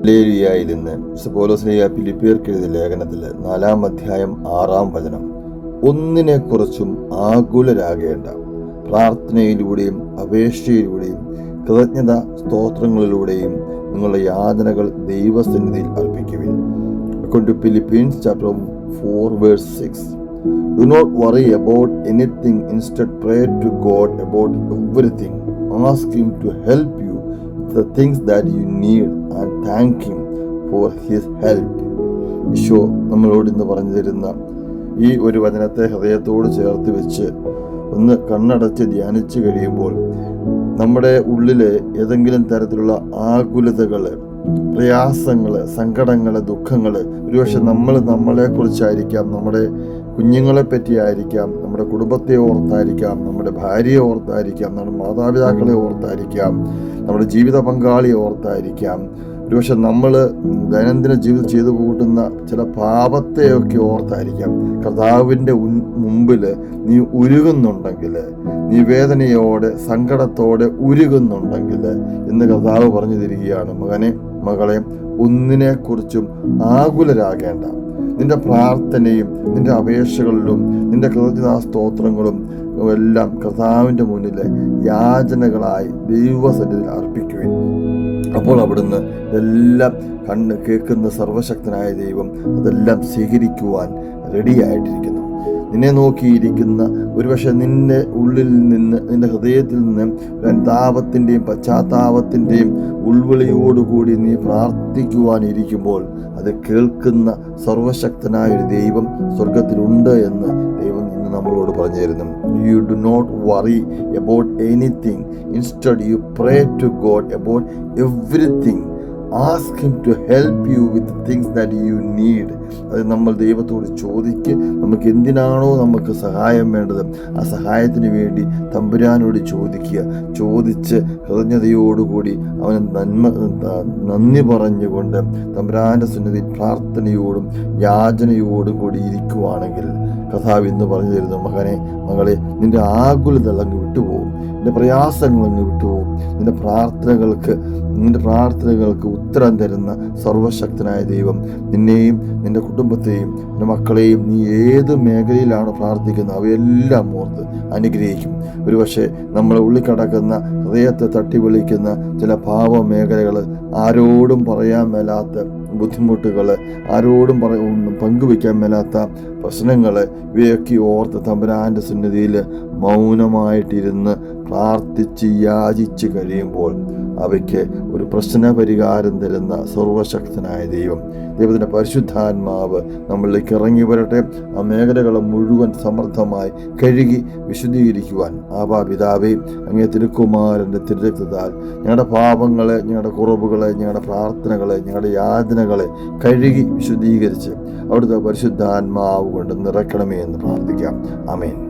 ഹല്ലേലിയായിൽ നിന്ന് പോലോസ്ലിയ ഫിലിപ്പിയർക്ക് എഴുതിയ ലേഖനത്തിൽ നാലാം അധ്യായം ആറാം വചനം ഒന്നിനെക്കുറിച്ചും ആകുലരാകേണ്ട പ്രാർത്ഥനയിലൂടെയും അപേക്ഷയിലൂടെയും കൃതജ്ഞത സ്തോത്രങ്ങളിലൂടെയും നിങ്ങളുടെ യാതനകൾ ദൈവസന്നിധിയിൽ അർപ്പിക്കുവിൻ According to chapter 4 verse 6. Do not worry about anything, instead pray to God about everything. Ask to you with the things that you need and thank Him for His help. Isho നമ്മളോട് ഇന്ന് പറഞ്ഞു തരുന്ന ഈ ഒരു വചനത്തെ ഹൃദയത്തോട് ചേർത്ത് വെച്ച് ഒന്ന് കണ്ണടച്ച് ധ്യാനിച്ചു കഴിയുമ്പോൾ നമ്മുടെ ഉള്ളിലെ ഏതെങ്കിലും തരത്തിലുള്ള ആകുലതകൾ പ്രയാസങ്ങൾ സങ്കടങ്ങൾ ദുഃഖങ്ങൾ ഒരുപക്ഷെ നമ്മൾ നമ്മളെക്കുറിച്ചായിരിക്കാം നമ്മുടെ കുഞ്ഞുങ്ങളെ പറ്റിയായിരിക്കാം നമ്മുടെ കുടുംബത്തെ ഓർത്തായിരിക്കാം നമ്മുടെ ഭാര്യയെ ഓർത്തായിരിക്കാം നമ്മുടെ മാതാപിതാക്കളെ ഓർത്തായിരിക്കാം നമ്മുടെ ജീവിത പങ്കാളിയെ ഓർത്തായിരിക്കാം. ഒരുപക്ഷെ നമ്മൾ ദൈനംദിന ജീവിതം ചെയ്തു കൂട്ടുന്ന ചില പാപത്തെയൊക്കെ ഓർത്തായിരിക്കാം. കർത്താവിന്റെ മുമ്പിൽ നീ ഉരുകുന്നുണ്ടെങ്കിൽ നീ വേദനയോടെ സങ്കടത്തോടെ ഉരുകുന്നുണ്ടെങ്കിൽ എന്ന് കർത്താവ് പറഞ്ഞു തരികയാണ്. മകനെ മകളെ ഒന്നിനെക്കുറിച്ചും ആകുലരാകേണ്ട. നിന്റെ പ്രാർത്ഥനയും നിന്റെ അപേക്ഷകളിലും നിന്റെ കൃതജ്ഞതാ സ്തോത്രങ്ങളും എല്ലാം കർത്താവിന്റെ മുന്നിൽ യാചനകളായി ദൈവസന്നിധിയിൽ അർപ്പിക്കുവിൻ. അപ്പോൾ അവിടുന്ന് എല്ലാം കണ്ണ് കേൾക്കുന്ന സർവശക്തനായ ദൈവം അതെല്ലാം സ്വീകരിക്കുവാൻ റെഡിയായിട്ടിരിക്കുന്നു. നിന്നെ നോക്കിയിരിക്കുന്ന ഒരുപക്ഷെ നിന്റെ ഉള്ളിൽ നിന്ന് നിന്റെ ഹൃദയത്തിൽ നിന്ന് ഒരു അനുതാപത്തിന്റെയും പശ്ചാത്താപത്തിന്റെയും ഉൾവിളിയോടുകൂടി നീ പ്രാർത്ഥിക്കുവാനിരിക്കുമ്പോൾ അത് കേൾക്കുന്ന സർവശക്തനായ ഒരു ദൈവം സ്വർഗത്തിലുണ്ട് എന്ന് ദൈവം ഇന്ന് നമ്മളോട് പറഞ്ഞു തരുന്നു you do not worry about anything instead you pray to God about everything ask him to help you with things that you need അത് നമ്മൾ ദൈവത്തോട് ചോദിക്ക്. നമുക്ക് എന്തിനാണോ നമുക്ക് സഹായം വേണ്ടത്? ആ സഹായത്തിന് വേണ്ടി തമ്പുരാനോട് ചോദിക്കുക. ചോദിച്ച് കൃതജ്ഞതയോടുകൂടി അവന് നന്മ നന്ദി പറഞ്ഞുകൊണ്ട് തമ്പുരാന്റെ സുന്നതി പ്രാർത്ഥനയോടും യാചനയോടും കൂടി ഇരിക്കുവാണെങ്കിൽ കഥാവ് ഇന്ന് പറഞ്ഞു തരുന്നു മകനെ മകളെ നിന്റെ ആകുലതകൾ അങ്ങ് വിട്ടുപോകും. നിന്റെ പ്രയാസങ്ങൾ അങ്ങ് വിട്ടുപോകും. നിന്റെ പ്രാർത്ഥനകൾക്ക് നിന്റെ പ്രാർത്ഥനകൾക്ക് ഉത്തരം തരുന്ന സർവശക്തനായ ദൈവം. നിന്നെയും നിന്റെ കുടുംബത്തെയും നിന്റെ മക്കളെയും നീ ഏത് മേഖലയിലാണ് പ്രാർത്ഥിക്കുന്നത് അവയെല്ലാം ഓർത്ത് അനുഗ്രഹിക്കും. ഒരുപക്ഷെ നമ്മളെ ഉള്ളിൽ കിടക്കുന്ന ഹൃദയത്തെ തട്ടി വിളിക്കുന്ന ചില ഭാവ മേഖലകൾ ആരോടും പറയാൻ മേലാത്ത ബുദ്ധിമുട്ടുകൾ ആരോടും പറ പങ്കുവയ്ക്കാൻ മേലാത്ത പ്രശ്നങ്ങൾ ഇവയൊക്കെ ഓർത്ത് തമ്പുരാന്റെ സന്നിധിയിൽ മൗനമായിട്ടിരുന്ന് പ്രാർത്ഥിച്ച് യാചിച്ച് കഴിയുമ്പോൾ അവയ്ക്ക് ഒരു പ്രശ്ന പരിഹാരം തരുന്ന സർവശക്തനായ ദൈവം. ദൈവത്തിന്റെ പരിശുദ്ധാത്മാവ് നമ്മളിലേക്ക് ഇറങ്ങി വരട്ടെ. ആ മേഖലകളെ മുഴുവൻ സമർത്ഥമായി കഴുകി വിശുദ്ധീകരിക്കുവാൻ. ആവാ പിതാവേ അങ്ങേ തിരുക്കുമാരന്റെ തിരുരക്തത്താൽ ഞങ്ങളുടെ പാപങ്ങളെ ഞങ്ങളുടെ കുറവുകളെ ഞങ്ങളുടെ പ്രാർത്ഥനകളെ ഞങ്ങളുടെ യാതനകളെ കഴുകി വിശുദ്ധീകരിച്ച് അവിടുത്തെ പരിശുദ്ധാത്മാവ് കൊണ്ട് നിറയ്ക്കണമേ എന്ന് പ്രാർത്ഥിക്കാം. അമേൻ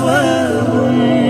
أسواب